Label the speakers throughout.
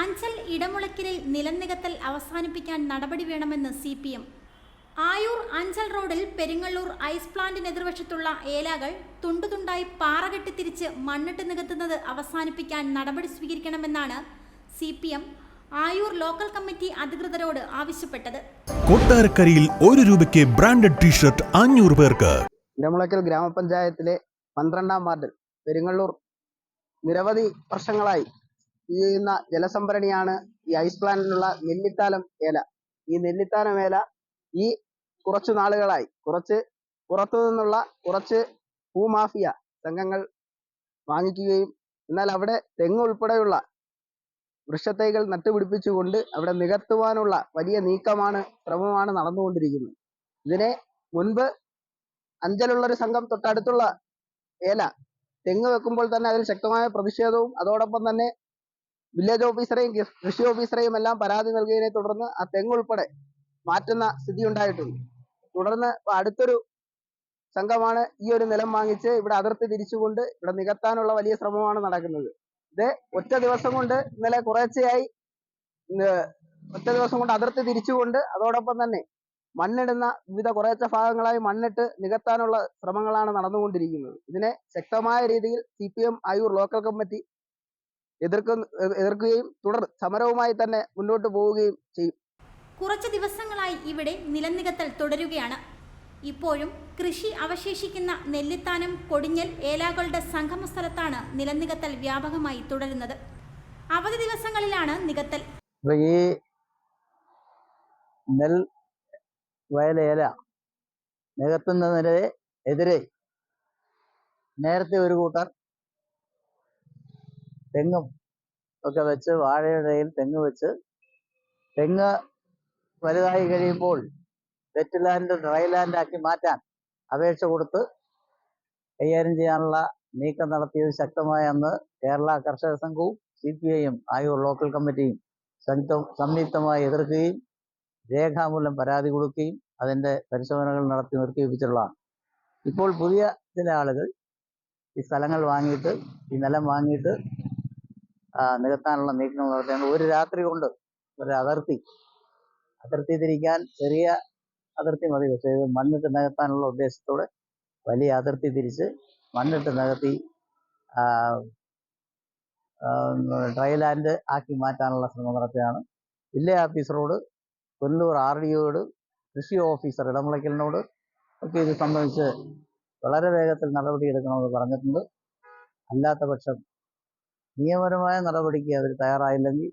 Speaker 1: അഞ്ചൽ ഇടമുളയ്ക്കലിൽ നിലനികത്തൽ അവസാനിപ്പിക്കാൻ നടപടി വേണമെന്ന് C P M Ayur Anchal റോഡിൽ പെരിങ്ങള്ളൂർ ഐസ് പ്ലാന്റിന് എതിർവശത്തുള്ള ഏലാകൾ തുണ്ടുതുണ്ടായി പാറകെട്ടി തിരിച്ച് മണ്ണിട്ട് നികത്തുന്നത് അവസാനിപ്പിക്കാൻ നടപടി സ്വീകരിക്കണമെന്നാണ് C P M Ayur local committee അധികൃതരോട് ആവശ്യപ്പെട്ടത്.
Speaker 2: കൊട്ടാരക്കരയിൽ ഒരു രൂപയ്ക്ക് ബ്രാൻഡഡ് ടീഷർട്ട് അഞ്ഞൂറ് പേർക്ക്.
Speaker 3: ഇടമുളയ്ക്കൽ ഗ്രാമപഞ്ചായത്തിലെ പന്ത്രണ്ടാം വാർഡിൽ പെരിങ്ങള്ളൂർ നിരവധി വർഷങ്ങളായി ചെയ്യുന്ന ജലസംഭരണിയാണ് ഈ ഐസ് പ്ലാന്റിലുള്ള നെല്ലിത്താലം ഏല ഈ നെല്ലിത്താലം ഏല ഈ കുറച്ചു നാളുകളായി. കുറച്ച് പുറത്തു നിന്നുള്ള കുറച്ച് ഭൂമാഫിയ സംഘങ്ങൾ വാങ്ങിക്കുകയും എന്നാൽ അവിടെ തെങ്ങ് ഉൾപ്പെടെയുള്ള വൃക്ഷത്തൈകൾ നട്ടുപിടിപ്പിച്ചുകൊണ്ട് അവിടെ നികത്തുവാനുള്ള വലിയ നീക്കമാണ് ശ്രമമാണ് നടന്നുകൊണ്ടിരിക്കുന്നത്. ഇതിനെ മുൻപ് അഞ്ചലുള്ള ഒരു സംഘം തൊട്ടടുത്തുള്ള ഏല തെങ്ങ് വെക്കുമ്പോൾ തന്നെ അതിൽ ശക്തമായ പ്രതിഷേധവും അതോടൊപ്പം തന്നെ വില്ലേജ് ഓഫീസറെയും കൃഷി ഓഫീസറെയും എല്ലാം പരാതി നൽകിയതിനെ തുടർന്ന് ആ തെങ്ങ് ഉൾപ്പെടെ മാറ്റുന്ന സ്ഥിതി ഉണ്ടായിട്ടുണ്ട് തുടർന്ന് അടുത്തൊരു സംഘമാണ് ഈ ഒരു നിലം വാങ്ങിച്ച് ഇവിടെ അതിർത്തി തിരിച്ചുകൊണ്ട് ഇവിടെ നികത്താനുള്ള വലിയ ശ്രമമാണ് നടക്കുന്നത്. ഇത് ഒറ്റ ദിവസം കൊണ്ട് ഇന്നലെ കുറേശ്ശെയായി ഒറ്റ ദിവസം കൊണ്ട് അതിർത്തി തിരിച്ചുകൊണ്ട് അതോടൊപ്പം തന്നെ മണ്ണിടുന്ന വിവിധ കുറേച്ച ഭാഗങ്ങളായി മണ്ണിട്ട് നികത്താനുള്ള ശ്രമങ്ങളാണ് നടന്നുകൊണ്ടിരിക്കുന്നത്. ഇതിനെ ശക്തമായ രീതിയിൽ C P M Ayur local committee എതിർക്കുന്ന എതിർക്കുകയും തുടർ സമരവുമായി തന്നെ മുന്നോട്ട് പോവുകയും ചെയ്യും.
Speaker 1: കുറച്ച് ദിവസങ്ങളായി ഇവിടെ നിലനികത്തൽ തുടരുകയാണ്. ഇപ്പോഴും കൃഷി അവശേഷിക്കുന്ന നെല്ലിത്താനം കൊടിഞ്ഞൽ ഏലാകളുടെ സംഗമ സ്ഥലത്താണ് നിലനികത്തൽ വ്യാപകമായി തുടരുന്നത്. അവധി ദിവസങ്ങളിലാണ് നികത്തൽ.
Speaker 4: ഈ നെൽ വയലേല നികത്തുന്നതിനെതിരെ നേരത്തെ ഒരു കൂട്ടർ തെങ്ങും ഒക്കെ വെച്ച് വാഴയുടെ ഇടയിൽ തെങ്ങ് വെച്ച് തെങ്ങ് വലുതായി കഴിയുമ്പോൾ വെറ്റ് ലാൻഡ് ഡ്രൈ ലാൻഡ് ആക്കി മാറ്റാൻ അപേക്ഷ കൊടുത്ത് കൈകാര്യം ചെയ്യാനുള്ള നീക്കം നടത്തിയത് ശക്തമായ അന്ന് കേരള കർഷക സംഘവും സി പി ഐയും ആയൂർ ലോക്കൽ കമ്മിറ്റിയും സംയുക്തം സംയുക്തമായി എതിർക്കുകയും രേഖാമൂലം പരാതി കൊടുക്കുകയും അതിന്റെ പരിശോധനകൾ നടത്തി നിർത്തി നിർത്തിവെപ്പിച്ചിട്ടുള്ളതാണ് ഇപ്പോൾ പുതിയ ചില ആളുകൾ ഈ സ്ഥലങ്ങൾ വാങ്ങിയിട്ട് ഈ നിലം വാങ്ങിയിട്ട് നികത്താനുള്ള നീക്കങ്ങൾ നടത്തിയാണ്. ഒരു രാത്രി കൊണ്ട് ഒരു അതിർത്തി അതിർത്തി തിരിക്കാൻ ചെറിയ അതിർത്തി മതി. പക്ഷേ ഇത് മണ്ണിട്ട് നികത്താനുള്ള ഉദ്ദേശത്തോടെ വലിയ അതിർത്തി തിരിച്ച് മണ്ണിട്ട് നികത്തി ഡ്രൈ ലാൻഡ് ആക്കി മാറ്റാനുള്ള ശ്രമം നടത്തുകയാണ്. വില്ലേജ് ഓഫീസറോട് കൊല്ലൂർ ആർ ഡി ഒയോട് കൃഷി ഓഫീസർ ഇടമുളയ്ക്കലിനോട് ഒക്കെ ഇത് സംബന്ധിച്ച് വളരെ വേഗത്തിൽ നടപടിയെടുക്കണമെന്ന് പറഞ്ഞിട്ടുണ്ട്. അല്ലാത്ത പക്ഷം നിയമപരമായ നടപടിക്ക് അവർ തയ്യാറായില്ലെങ്കിൽ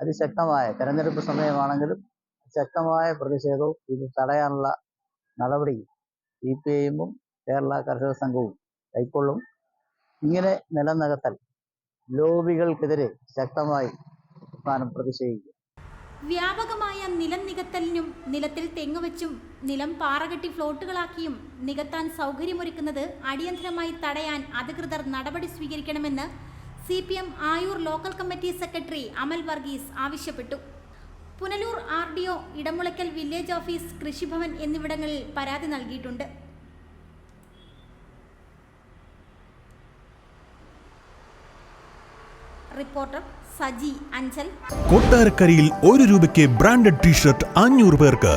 Speaker 4: അതിശക്തമായ തെരഞ്ഞെടുപ്പ് സമയമാണെങ്കിലും ശക്തമായ പ്രതിഷേധവും ഇത് തടയാനുള്ള നടപടി സി പി ഐഎമ്മും കേരള കർഷക സംഘവും കൈക്കൊള്ളും. ഇങ്ങനെ നിലനികത്തൽ ലോബികൾക്കെതിരെ ശക്തമായി സ്ഥാനം പ്രതിഷേധിക്കും.
Speaker 1: വ്യാപകമായ നിലം നികത്തലിനും നിലത്തിൽ തെങ്ങുവെച്ചും നിലം പാറകെട്ടി ഫ്ലോട്ടുകളാക്കിയും നികത്താൻ സൗകര്യമൊരുക്കുന്നത് അടിയന്തരമായി തടയാൻ അധികൃതർ നടപടി സ്വീകരിക്കണമെന്ന് C P M Ayur local committee secretary Amal Varghese ആവശ്യപ്പെട്ടു. Punalur R D O Edamulakkal village office Krishibhavan എന്നിവിടങ്ങളിൽ പരാതി നൽകിയിട്ടുണ്ട്. റിപ്പോർട്ടർ സജി അഞ്ചൽ.
Speaker 2: കൊട്ടാരക്കരയിൽ ഒരു രൂപയ്ക്ക് ബ്രാൻഡഡ് ടീഷർട്ട് അഞ്ഞൂറ് പേർക്ക്.